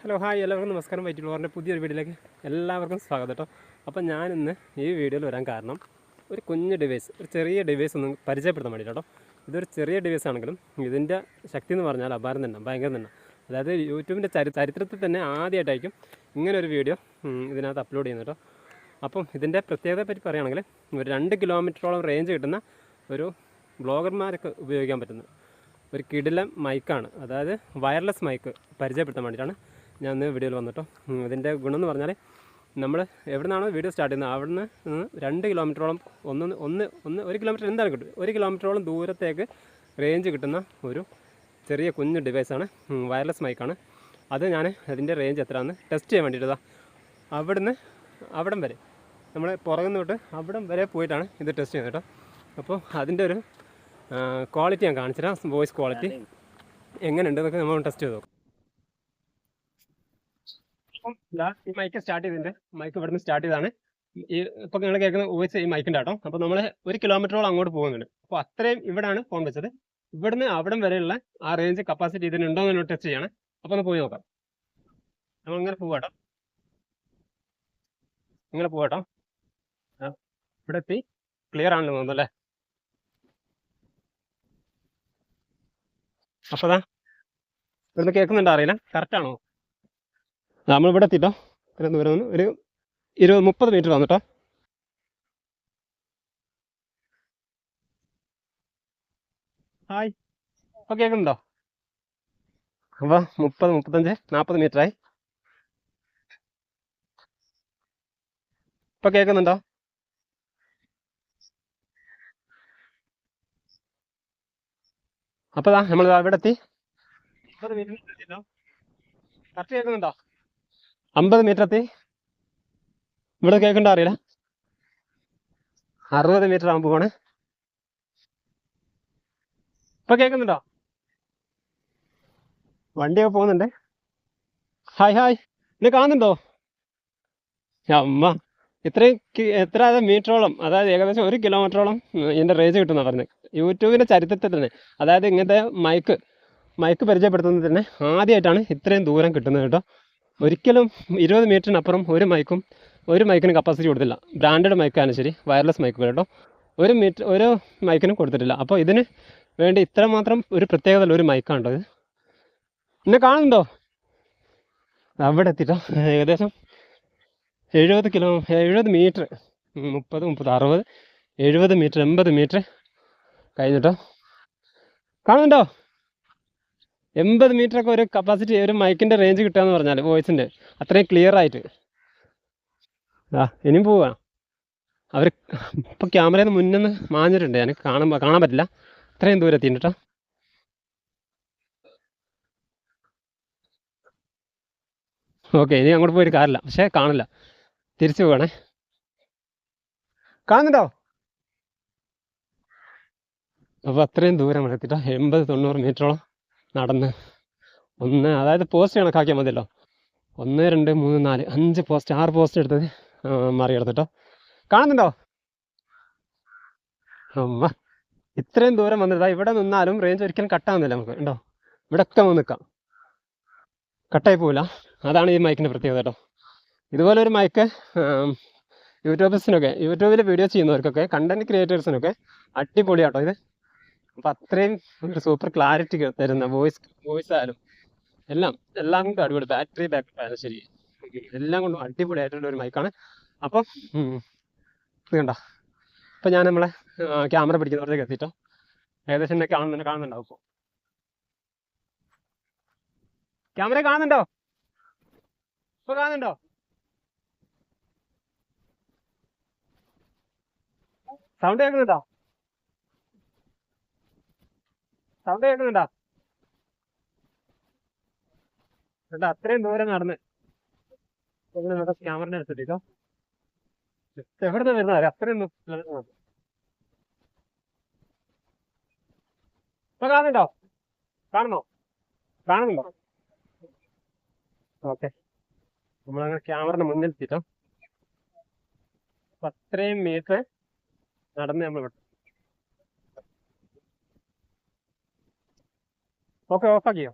Hello hi എല്ലാവർക്കും നമസ്കാരം. White ബ്ലോറിന്റെ പുതിയൊരു വീഡിയോയിലേക്ക് എല്ലാവർക്കും സ്വാഗതം കേട്ടോ അപ്പോൾ ഞാനിന്ന് ഈ വീഡിയോയിൽ വരാൻ കാരണം ഒരു കുഞ്ഞ് ഡിവൈസ് ഒരു ചെറിയ ഡിവൈസ് ഒന്ന് പരിചയപ്പെടുത്താൻ വേണ്ടിയിട്ടോ ഇതൊരു ചെറിയ ഡിവൈസ് ആണെങ്കിലും ഇതിന്റെ ശക്തി എന്ന് പറഞ്ഞാൽ അപാരം തന്നെ ഭയങ്കര തന്നെ. അതായത് യൂട്യൂബിന്റെ ചരി ചരിത്രത്തിൽ തന്നെ ആദ്യമായിട്ടായിരിക്കും ഇങ്ങനെ ഒരു വീഡിയോ ഇതിനകത്ത് അപ്ലോഡ് ചെയ്യുന്നത് കേട്ടോ അപ്പം ഇതിന്റെ പ്രത്യേകതയെ പറ്റി പറയുകയാണെങ്കിൽ ഒരു രണ്ട് കിലോമീറ്ററോളം റേഞ്ച് കിട്ടുന്ന ഒരു ബ്ലോഗർമാരൊക്കെ ഉപയോഗിക്കാൻ പറ്റുന്നത് ഒരു കിടിലം മൈക്കാണ് അതായത് വയർലെസ് മൈക്ക് പരിചയപ്പെടുത്താൻ വേണ്ടിയിട്ടാണ് ഞാൻ ഇന്ന് വീഡിയോയിൽ വന്നിട്ടോ. ഇതിന്റെ ഗുണം എന്ന് പറഞ്ഞാൽ നമ്മൾ എവിടെ നിന്നാണോ വീഡിയോ സ്റ്റാർട്ട് ചെയ്യുന്നത് അവിടെ നിന്ന് രണ്ട് കിലോമീറ്ററോളം ഒന്ന് ഒന്ന് ഒന്ന് ഒരു കിലോമീറ്റർ എന്തായാലും കിട്ടും. ഒരു കിലോമീറ്ററോളം ദൂരത്തേക്ക് റേഞ്ച് കിട്ടുന്ന ഒരു ചെറിയ കുഞ്ഞ് ഡിവൈസാണ് വയർലെസ് മൈക്കാണ് അത് ഞാൻ അതിന്റെ റേഞ്ച് എത്രയാണെന്ന് ടെസ്റ്റ് ചെയ്യാൻ വേണ്ടിയിട്ടതാണ് അവിടുന്ന് അവിടം വരെ നമ്മൾ പുറകുന്ന തൊട്ട് അവിടം വരെ പോയിട്ടാണ് ഇത് ടെസ്റ്റ് ചെയ്യുന്നത് കേട്ടോ. അപ്പോൾ അതിന്റെ ഒരു ക്വാളിറ്റി ഞാൻ കാണിച്ചുതരാം വോയിസ് ക്വാളിറ്റി എങ്ങനെയുണ്ട് എന്നൊക്കെ നമ്മൾ ടെസ്റ്റ് ചെയ്ത് നോക്കാം. ഈ മൈക്ക് സ്റ്റാർട്ട് ചെയ്തിട്ടുണ്ട് മൈക്ക് ഇവിടുന്ന് സ്റ്റാർട്ട് ചെയ്താണ് ഈ ഇപ്പൊ നിങ്ങൾ കേൾക്കുന്ന വോയിസ് ഈ മൈക്കിന്റെ ആട്ടോ അപ്പോൾ നമ്മൾ ഒരു കിലോമീറ്ററോളം അങ്ങോട്ട് പോകുന്നുണ്ട് അപ്പോൾ അത്രയും ഇവിടാണ് ഫോൺ വെച്ചത്. ഇവിടുന്ന് അവിടം വരെയുള്ള ആ റേഞ്ച് കപ്പാസിറ്റി ഇതിനുണ്ടോ എന്ന് ടെസ്റ്റ് ചെയ്യാണ്. അപ്പോൾ ഒന്ന് പോയി നോക്കാം. നമ്മൾ ഇങ്ങനെ പോവാട്ടോ. ഇങ്ങനെ പോവാട്ടോ. ഇവിടെ എത്തി ക്ലിയർ ആണല്ലോ തോന്നുന്നു അല്ലേ? അപ്പോൾ അതാ ഇവിടുന്ന് കേൾക്കുന്നുണ്ടോ അറിയില്ല. കറക്റ്റ് ആണോ? നമ്മൾ ഇവിടെ എത്തിട്ടോ. ഇത്രയും ദൂരം നിന്ന് ഒരു ഇരുപത് മുപ്പത് മീറ്റർ വന്നിട്ടോ ഹായ്. ഇപ്പോൾ കേൾക്കുന്നുണ്ടോ? അപ്പോൾ മുപ്പത് മുപ്പത്തഞ്ച് നാൽപ്പത് ആയി ഇപ്പൊ കേൾക്കുന്നുണ്ടോ? അപ്പോൾ നമ്മൾ അവിടെ എത്തി മീറ്റർ കറക്റ്റ് കേൾക്കുന്നുണ്ടോ? അമ്പത് മീറ്റർ എത്തി? ഇവിടെ കേൾക്കണ്ട അറിയില്ല. അറുപത് മീറ്റർ ആകുമ്പോൾ പോണേ. ഇപ്പൊ കേൾക്കുന്നുണ്ടോ? വണ്ടിയൊക്കെ പോകുന്നുണ്ട്. ഹായ് ഹായ് ഇത് കാണുന്നുണ്ടോ? അമ്മ ഇത്രയും എത്ര എത്ര മീറ്ററോളം അതായത് ഏകദേശം ഒരു കിലോമീറ്ററോളം എന്റെ റേഞ്ച് കിട്ടുന്ന പറഞ്ഞത് യൂട്യൂബിന്റെ ചരിത്രത്തിൽ തന്നെ അതായത് ഇങ്ങനത്തെ മൈക്ക് മൈക്ക് പരിചയപ്പെടുത്തുന്നത് തന്നെ ആദ്യമായിട്ടാണ് ഇത്രയും ദൂരം കിട്ടുന്നത് കേട്ടോ. ഒരിക്കലും ഇരുപത് മീറ്ററിനപ്പുറം ഒരു മൈക്കും ഒരു മൈക്കിന് കപ്പാസിറ്റി കൊടുത്തില്ല. ബ്രാൻഡഡ് മൈക്കാണ് ശരി വയർലെസ് മൈക്കുകൾ കേട്ടോ. ഒരു മീറ്റർ ഒരു മൈക്കിനും കൊടുത്തിട്ടില്ല. അപ്പോൾ ഇതിന് വേണ്ടി ഇത്രമാത്രം ഒരു പ്രത്യേകത ഒരു മൈക്കാണ്ടോ ഇത് എന്നെ കാണുന്നുണ്ടോ? അവിടെ എത്തിട്ടോ. ഏകദേശം എഴുപത് കിലോ എഴുപത് മീറ്റർ മുപ്പത് മുപ്പത് അറുപത് എഴുപത് മീറ്റർ എൺപത് മീറ്റർ കഴിഞ്ഞിട്ടോ. കാണുന്നുണ്ടോ? എൺപത് മീറ്റർ ഒക്കെ ഒരു കപ്പാസിറ്റി ഒരു മൈക്കിന്റെ റേഞ്ച് കിട്ടുക എന്ന് പറഞ്ഞാൽ വോയിസിന്റെ അത്രയും ക്ലിയർ ആയിട്ട്. ആ ഇനിയും പോവാ. അവർ ഇപ്പൊ ക്യാമറയിൽ നിന്ന് മുന്നൊന്ന് മാഞ്ഞിട്ടുണ്ട്. എനിക്ക് കാണാൻ കാണാൻ പറ്റില്ല. അത്രയും ദൂരെ എത്തിയിട്ടുണ്ട് കേട്ടോ ഓക്കെ ഇനി അങ്ങോട്ട് പോയിട്ട് കാറില്ല. പക്ഷേ കാണില്ല. തിരിച്ചു പോകണേ കാണുന്നുണ്ടോ? അപ്പോൾ അത്രയും ദൂരം എത്തിട്ടോ എൺപത് തൊണ്ണൂറ് മീറ്ററോളം. നടന്ന്. ഒന്ന് അതായത് പോസ്റ്റ് കണക്കാക്കിയാൽ മതിയല്ലോ. ഒന്ന് രണ്ട് മൂന്ന് നാല് അഞ്ച് പോസ്റ്റ് ആറ് പോസ്റ്റ് എടുത്തത് മറികടത്തിട്ടോ കാണുന്നുണ്ടോ? അമ്മ ഇത്രയും ദൂരം വന്നിട്ടാ ഇവിടെ നിന്നാലും റേഞ്ച് ഒരിക്കലും കട്ടാകുന്നില്ല നമുക്ക്. ഉണ്ടോ ഇവിടെ ഒക്കെ നിൽക്കാം കട്ടായി പോവില്ല. അതാണ് ഈ മൈക്കിന്റെ പ്രത്യേകത കേട്ടോ ഇതുപോലെ ഒരു മൈക്ക് യൂട്യൂബേഴ്സിനൊക്കെ യൂട്യൂബിൽ വീഡിയോ ചെയ്യുന്നവർക്കൊക്കെ കണ്ടന്റ് ക്രിയേറ്റേഴ്സിനൊക്കെ അടിപൊളിയാട്ടോ ഇത്. അപ്പം അത്രയും സൂപ്പർ ക്ലാരിറ്റി തരുന്ന വോയിസ് വോയിസ് ആയാലും എല്ലാം എല്ലാം കൊണ്ടും അടിപൊളി. ബാറ്ററി ബാക്കപ്പ് ആയാലും ശരി. എല്ലാം കൊണ്ടും അടിപൊളിയായിട്ടുള്ള ഒരു മൈക്കാണ് അപ്പം കണ്ട? ഇപ്പം ഞാൻ നമ്മളെ ക്യാമറ പിടിക്കുന്നവരുടെ എത്തിയിട്ടോ ഏകദേശം എന്നെ കാണുന്നുണ്ട് കാണുന്നുണ്ടാവും ക്യാമറ കാണുന്നുണ്ടോ? ഇപ്പൊ കാണുന്നുണ്ടോ? സൗണ്ട് കേൾക്കുന്നുണ്ടോ? സൗണ്ട് കേട്ടുണ്ടാ എന്നിട്ട് അത്രയും ദൂരം നടന്ന്. ക്യാമറ എവിടെ നിന്ന് വരുന്ന അത്രയും. ഇപ്പൊ കാണുന്നുണ്ടോ? കാണുന്നോ? കാണുന്നുണ്ടോ? ഓക്കെ. നമ്മളങ്ങനെ ക്യാമറയുടെ മുന്നിൽ എത്തിട്ടോ. അത്രയും മീറ്റർ നടന്ന് നമ്മൾ വിട്ടു ഓക്കെ ഓഫാക്കിയോ